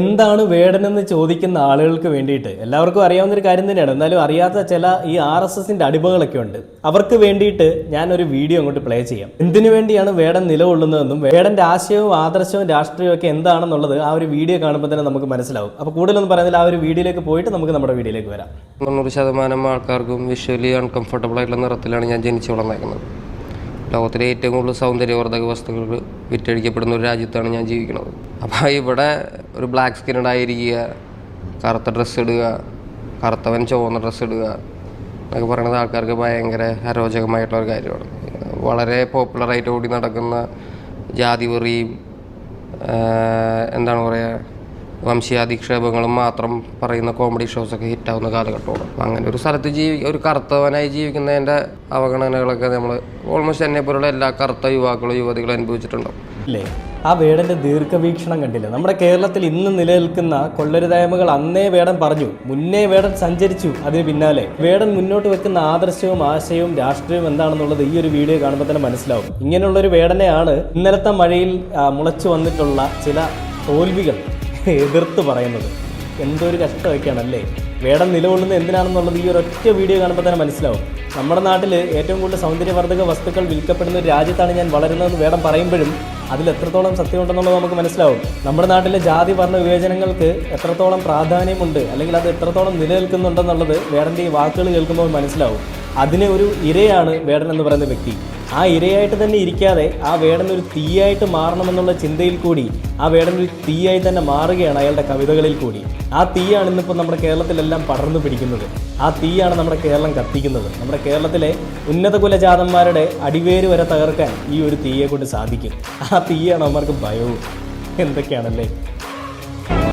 എന്താണ് വേടനെന്ന് ചോദിക്കുന്ന ആളുകൾക്ക് വേണ്ടിയിട്ട്? എല്ലാവർക്കും അറിയാവുന്ന ഒരു കാര്യം തന്നെയാണ്. എന്നാലും അറിയാത്ത ചില ഈ ആർ എസ് എസിന്റെ അടിമകളൊക്കെ ഉണ്ട്. അവർക്ക് വേണ്ടിയിട്ട് ഞാൻ ഒരു വീഡിയോ അങ്ങോട്ട് പ്ലേ ചെയ്യാം. എന്തിനു വേണ്ടിയാണ് വേടൻ നിലകൊള്ളുന്നതെന്നും വേടന്റെ ആശയവും ആദർശവും രാഷ്ട്രീയവും ഒക്കെ എന്താണെന്നുള്ളത് ആ ഒരു വീഡിയോ കാണുമ്പോൾ തന്നെ നമുക്ക് മനസ്സിലാവും. അപ്പോൾ കൂടുതലൊന്നും പറയുന്നില്ല ആ ഒരു വീഡിയോയിലേക്ക് പോയിട്ട് നമുക്ക് നമ്മുടെ വീഡിയോയിലേക്ക് വരാം. തൊണ്ണൂറ് ശതമാനം ആൾക്കാർക്കും വിഷ്വലി അൺകംഫർട്ടബിൾ ആയിട്ടുള്ള നിറത്തിലാണ് ഞാൻ ജനിച്ചു വളർന്നേക്കുന്നത്. ലോകത്തിലെ ഏറ്റവും കൂടുതൽ സൗന്ദര്യവർദ്ധക വസ്തുക്കൾ വിറ്റഴിക്കപ്പെടുന്ന ഒരു രാജ്യത്താണ് ഞാൻ ജീവിക്കുന്നത്. അപ്പോൾ ഇവിടെ ഒരു ബ്ലാക്ക് സ്കിൻ ഉണ്ടായിരിക്കുക കറുത്ത ഡ്രസ്സ് ഇടുക കറുത്തവൻ ചുവന്ന ഡ്രസ്സ് ഇടുക എന്നൊക്കെ പറയുന്നത് ആൾക്കാർക്ക് ഭയങ്കര അരോചകമായിട്ടുള്ള ഒരു കാര്യമാണ്. വളരെ പോപ്പുലറായിട്ട് ഓടി നടക്കുന്ന ജാതി വെറിയും എന്താണ് പറയുക വംശീയാധിക്ഷേപങ്ങളും മാത്രം പറയുന്ന കോമഡി ഷോസൊക്കെ ഹിറ്റാവുന്ന കാലഘട്ടമാണ്. അപ്പം അങ്ങനെ ഒരു സ്ഥലത്ത് ജീവി ഒരു കറുത്തവനായി ജീവിക്കുന്നതിന്റെ അവഗണനകളൊക്കെ നമ്മൾ ഓൾമോസ്റ്റ് എന്നെ പോലുള്ള എല്ലാ കറുത്ത യുവാക്കളും യുവതികളും അനുഭവിച്ചിട്ടുണ്ടാവും. ആ വേടന്റെ ദീർഘവീക്ഷണം കണ്ടില്ല. നമ്മുടെ കേരളത്തിൽ ഇന്ന് നിലനിൽക്കുന്ന കൊള്ളരുതായ്മകൾ അന്നേ വേടൻ പറഞ്ഞു മുന്നേ വേടൻ സഞ്ചരിച്ചു അതിന് പിന്നാലെ. വേടൻ മുന്നോട്ട് വെക്കുന്ന ആദർശവും ആശയവും രാഷ്ട്രീയവും എന്താണെന്നുള്ളത് ഈ ഒരു വീഡിയോ കാണുമ്പോൾ തന്നെ മനസ്സിലാവും. ഇങ്ങനെയുള്ള ഒരു വേടനെയാണ് ഇന്നലത്തെ മഴയിൽ മുളച്ചു വന്നിട്ടുള്ള ചില തോൽവികൾ എതിർത്ത് പറയുന്നത്. എന്തോ ഒരു കഷ്ടമൊക്കെയാണല്ലേ? വേടം നിലകൊള്ളുന്നത് എന്തിനാണെന്നുള്ളത് ഈ ഒരൊറ്റ വീഡിയോ കാണുമ്പോൾ തന്നെ മനസ്സിലാവും. നമ്മുടെ നാട്ടിൽ ഏറ്റവും കൂടുതൽ സൗന്ദര്യവർദ്ധക വസ്തുക്കൾ വിൽക്കപ്പെടുന്ന ഒരു രാജ്യത്താണ് ഞാൻ വളരുന്നതെന്ന് വേടം പറയുമ്പോഴും അതിൽ എത്രത്തോളം സത്യമുണ്ടെന്നുള്ളത് നമുക്ക് മനസ്സിലാവും. നമ്മുടെ നാട്ടിലെ ജാതി വർണ വിവേചനങ്ങൾക്ക് എത്രത്തോളം പ്രാധാന്യമുണ്ട് അല്ലെങ്കിൽ അത് എത്രത്തോളം നിലനിൽക്കുന്നുണ്ടെന്നുള്ളത് വേടന്റെ ഈ വാക്കുകൾ കേൾക്കുമ്പോൾ മനസ്സിലാവും. അതിന് ഒരു ഇരയാണ് വേടൻ എന്ന് പറയുന്ന വ്യക്തി. ആ ഇരയായിട്ട് തന്നെ ഇരിക്കാതെ ആ വേടൻ ഒരു തീയായിട്ട് മാറണമെന്നുള്ള ചിന്തയിൽ കൂടി ആ വേടൻ ഒരു തീയായി തന്നെ മാറുകയാണ് അയാളുടെ കവിതകളിൽ കൂടി. ആ തീയാണ് ഇന്നിപ്പോൾ നമ്മുടെ കേരളത്തിലെല്ലാം പടർന്നു പിടിക്കുന്നത്. ആ തീയാണ് നമ്മുടെ കേരളം കത്തിക്കുന്നത്. നമ്മുടെ കേരളത്തിലെ ഉന്നത കുലജാതന്മാരുടെ അടിവേര് വരെ തകർക്കാൻ ഈ ഒരു തീയെ കൊണ്ട് സാധിക്കും. ആ തീയാണ് അവന്മാർക്ക് ഭയവും? എന്തൊക്കെയാണല്ലേ?